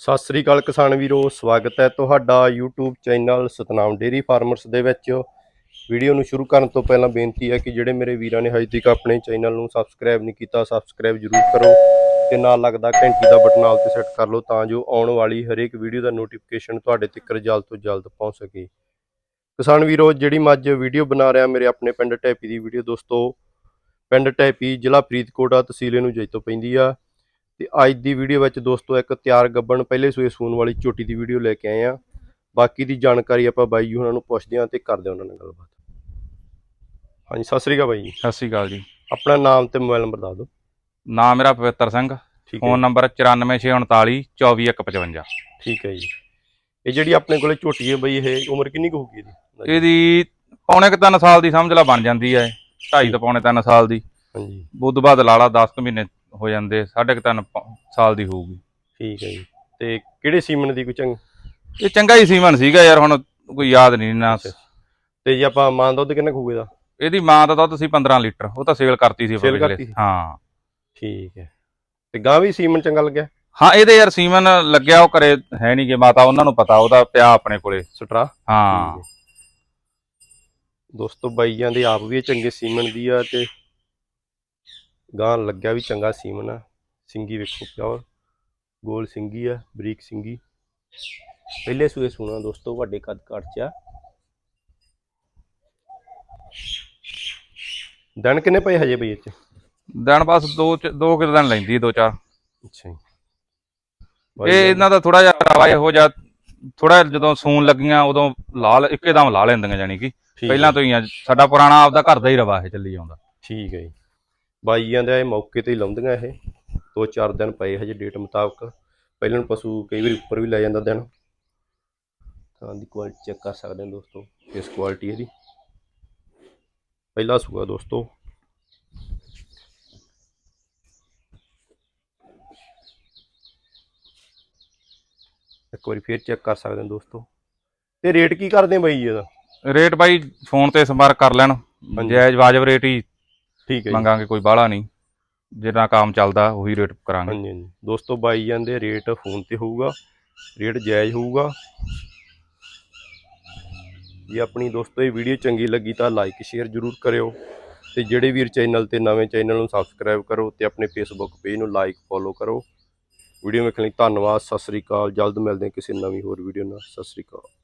ਸਤਿ ਸ੍ਰੀ ਅਕਾਲ ਕਿਸਾਨ ਵੀਰੋ, ਸਵਾਗਤ ਹੈ ਤੁਹਾਡਾ YouTube channel Satnam dairy farmers ਦੇ ਵਿੱਚ। ਵੀਡੀਓ ਨੂੰ ਸ਼ੁਰੂ ਕਰਨ ਤੋਂ ਪਹਿਲਾਂ ਬੇਨਤੀ ਹੈ ਕਿ ਜਿਹੜੇ ਮੇਰੇ ਵੀਰਾਂ ਨੇ ਹਜੇ ਤੱਕ ਆਪਣੇ ਚੈਨਲ ਨੂੰ ਸਬਸਕ੍ਰਾਈਬ ਨਹੀਂ ਕੀਤਾ ਸਬਸਕ੍ਰਾਈਬ ਜ਼ਰੂਰ ਕਰੋ ਤੇ ਨਾਲ ਲੱਗਦਾ ਘੰਟੀ ਦਾ ਬਟਨ ਆਲ ਤੇ ਸੈੱਟ ਕਰ ਲਓ ਤਾਂ ਜੋ ਆਉਣ ਵਾਲੀ ਹਰੇਕ ਵੀਡੀਓ ਦਾ ਨੋਟੀਫਿਕੇਸ਼ਨ ਤੁਹਾਡੇ ਤੱਕ ਜਲਦ ਤੋਂ ਜਲਦ ਪਹੁੰਚ ਸਕੇ। ਕਿਸਾਨ ਵੀਰੋ, ਜਿਹੜੀ ਮੈਂ ਅੱਜ ਵੀਡੀਓ ਬਣਾ ਰਿਹਾ, ਮੇਰੇ ਆਪਣੇ ਪਿੰਡ ਟੈਪੀ ਦੀ ਵੀਡੀਓ ਦੋਸਤੋ, ਪਿੰਡ ਟੈਪੀ ਜ਼ਿਲ੍ਹਾ ਫਰੀਦਕੋਟ ਆ, ਤਹਿਸੀਲ ਨੂੰ ਜੈਤੋ ਪੈਂਦੀ ਆ। ਤੇ ਅੱਜ ਦੀ ਵੀਡੀਓ ਵਿੱਚ ਦੋਸਤੋ ਇੱਕ ਤਿਆਰ ਗੱਬਣ ਪਹਿਲੇ ਸੂਏ ਸੂਣ ਵਾਲੀ ਝੋਟੀ ਦੀ ਵੀਡੀਓ ਲੈ ਕੇ ਆਏ ਆ ਬਾਕੀ ਦੀ ਜਾਣਕਾਰੀ ਆਪਾਂ ਬਾਈ ਜੀ ਉਹਨਾਂ ਨੂੰ ਪੁੱਛਦੇ ਹਾਂ ਤੇ ਕਰਦੇ ਹਾਂ ਉਹਨਾਂ ਨਾਲ ਗੱਲਬਾਤ। ਹਾਂਜੀ ਸਤਿ ਸ੍ਰੀ ਅਕਾਲ ਬਾਈ ਜੀ। ਸਤਿ ਸ਼੍ਰੀ ਅਕਾਲ ਜੀ। ਆਪਣਾ ਨਾਮ ਤੇ ਮੋਬਾਈਲ ਨੰਬਰ ਦੱਸ ਦਿਓ। ਨਾਮ ਮੇਰਾ ਪਵਿੱਤਰ ਸਿੰਘ। ਹੈ ਫੋਨ ਨੰਬਰ 94639 24155 ਠੀਕ ਹੈ ਜੀ। ਇਹ ਜਿਹੜੀ ਆਪਣੇ ਕੋਲੇ ਝੋਟੀ ਹੈ ਬਈ ਇਹ ਉਮਰ ਕਿੰਨੀ ਕੁ ਹੋਊਗੀ ਇਹਦੀ? ਇਹਦੀ ਪੌਣੇ ਕੁ ਤਿੰਨ ਸਾਲ ਦੀ ਸਮਝ ਲਾ ਬਣ ਜਾਂਦੀ ਹੈ। ਢਾਈ ਤੋਂ ਪੌਣੇ ਤਿੰਨ ਸਾਲ ਦੀ। ਹਾਂਜੀ। ਬੁੱਧ ਬਾਅਦ ਲਾਲਾ 10 ਕੁ ਮਹੀਨੇ ਹੋ ਜਾਂਦੇ ਸਾਢੇ ਪ- ਸਾਲ ਦੀ ਹੋਊਗੀ। ਠੀਕ ਹੈ ਜੀ। ਤੇ ਕਿਹੜੇ ਸੀਮਨ ਦੀ ਕੋਈ ਚੰਗ? ਇਹ ਚੰਗਾ ਹੀ ਸੀਮਨ ਸੀਗਾ ਯਾਰ ਹੁਣ ਕੋਈ ਯਾਦ ਨਹੀਂ ਨਾ। ਤੇ ਜੇ ਆਪਾਂ ਮਾਨ ਦੁੱਧ ਕਿੰਨਾ ਕੁ ਹੋਊਗਾ ਇਹਦਾ? ਮਾਂ ਦਾ ਦੁੱਧ ਸੀ 15 ਲੀਟਰ ਉਹ ਤਾਂ ਸੇਲ ਕਰਤੀ ਸੀ ਆਪਾਂ Sale ਪਿਛਲੇ- ਕਰਤੀ ਸੀ? ਹਾਂ। ਠੀਕ ਹੈ। ਤੇ ਗਾਂ ਵੀ ਸੀਮਨ ਚੰਗਾ ਲੱਗਿਆ? ਹਾਂ ਇਹਦੇ ਯਾਰ ਸੀਮਨ ਲੱਗਿਆ ਉਹ ਕਰੇ ਹੈ ਨਹੀਂ ਕਿ ਮਾਤਾ ਉਹਨਾਂ ਨੂੰ ਪਤਾ ਉਹਦਾ ਪਿਆ ਆਪਣੇ ਕੋਲੇ। ਸਟਰਾ? ਹਾਂ। ਦੋਸਤੋ ਬਾਈਆਂ ਦੇ ਆਪ ਵੀ ਚੰਗੇ ਸੀਮਨ ਦੀ ਆ ਤੇ ਗਾਂ ਲੱਗਿਆ ਵੀ ਚੰਗਾ ਸੀਮਨ ਆ। ਸਿੰਗੀ ਵੇਖੋ ਪਿਓਰ ਗੋਲ ਸਿੰਗੀ ਆ ਬਰੀਕ ਸਿੰਗੀ। ਪਹਿਲੇ ਸੂਏ ਸੂਣਾ ਦੋਸਤੋ ਵੱਡੇ ਕੱਦ ਕਾਠ ਚ ਆ। ਦਿਨ ਕਿੰਨੇ ਪਏ ਹਜੇ ਬਈ ਇੱਥੇ? ਦਿਨ ਬਸ ਦੋ ਚ- ਦੋ ਕੁ ਦਿਨ ਲੈਂਦੀ ਹੈ, ਦੋ ਚਾਰ। ਅੱਛਾ ਜੀ। ਇਹ ਇਹਨਾਂ ਦਾ ਥੋੜਾ ਜਿਹਾ ਰਵਾ ਇਹੋ ਜਿਹਾ ਥੋੜਾ ਜਦੋਂ ਸੂਣ ਲੱਗੀਆਂ ਉਦੋਂ ਲਾਲ ਇੱਕੇਦਮ ਲਾ ਲੈਂਦੀਆਂ ਜਾਨੀ ਕਿ। ਪਹਿਲਾਂ ਹੈ, ਤੋਂ ਹੀ ਆ, ਸਾਡਾ ਪੁਰਾਣਾ ਆਪਦਾ ਘਰ ਦਾ ਹੀ ਰਵਾ ਇਹ ਚੱਲੀ ਆਉਂਦਾ ਠੀਕ ਹੈ ਜੀ। ਬਾਈਆਂ ਦੇ ਇਹ ਮੌਕੇ ਤੇ ਹੀ ਲਾਉਂਦੀਆਂ ਇਹ। ਦੋ ਚਾਰ ਦਿਨ ਪਏ ਹਜੇ ਡੇਟ ਮੁਤਾਬਕ। ਪਹਿਲਾਂ ਪਸ਼ੂ ਕਈ ਵਾਰੀ ਉੱਪਰ ਵੀ ਲੈ ਜਾਂਦਾ ਦਿਨ। ਤਾਂ ਦੀ ਕੁਆਲਿਟੀ ਚੈੱਕ ਕਰ ਸਕਦੇ ਹੋ ਦੋਸਤੋ ਇਸ ਕੁਆਲਿਟੀ ਇਹਦੀ। ਪਹਿਲਾ ਸੂਆ ਦੋਸਤੋ। ਇੱਕ ਵਾਰੀ ਫੇਰ ਚੈੱਕ ਕਰ ਸਕਦੇ ਹੋ ਦੋਸਤੋ। ਤੇ ਰੇਟ ਕੀ ਕਰਦੇ ਬਾਈ ਇਹਦਾ? ਰੇਟ ਬਾਈ ਫੋਨ ਤੇ ਸੰਪਰਕ ਕਰ ਲੈਣ। ਜਾਇਜ਼ ਵਾਜਬ ਰੇਟ ਹੀ ਠੀਕ ਹੈ ਜੀ। ਮੰਗਾਂਗੇ ਕੋਈ ਬਾਹਲਾ ਨਹੀਂ। ਜਿੰਨਾ ਕੰਮ ਚੱਲਦਾ ਉਹੀ ਰੇਟ ਕਰਾਂਗੇ। ਹਾਂਜੀ ਹਾਂਜੀ। ਦੋਸਤੋ ਬਾਈ ਜਾਂਦੇ ਰੇਟ ਫੋਨ ਤੇ ਹੋਊਗਾ। ਰੇਟ ਜਾਇਜ਼ ਹੋਊਗਾ। ਜੇ ਆਪਣੀ ਦੋਸਤੋ ਇਹ ਵੀਡੀਓ ਚੰਗੀ ਲੱਗੀ ਤਾਂ ਲਾਈਕ ਸ਼ੇਅਰ ਜ਼ਰੂਰ ਕਰਿਓ। ਤੇ ਜਿਹੜੇ ਵੀਰ ਚੈਨਲ ਤੇ ਨਵੇਂ ਚੈਨਲ ਨੂੰ ਸਬਸਕ੍ਰਾਈਬ ਕਰੋ ਤੇ ਆਪਣੇ ਫੇਸਬੁੱਕ ਪੇਜ ਨੂੰ ਲਾਈਕ ਫੋਲੋ ਕਰੋ। ਵੀਡੀਓ ਵੇਖਣ ਲਈ ਧੰਨਵਾਦ। ਸਤਿ ਸ੍ਰੀ ਅਕਾਲ। ਜਲਦ ਮਿਲਦੇ ਹਾਂ ਕਿਸੇ ਨਵੀਂ ਹੋਰ ਵੀਡੀਓ ਨਾਲ। ਸਤਿ ਸ੍ਰੀ ਅਕਾਲ।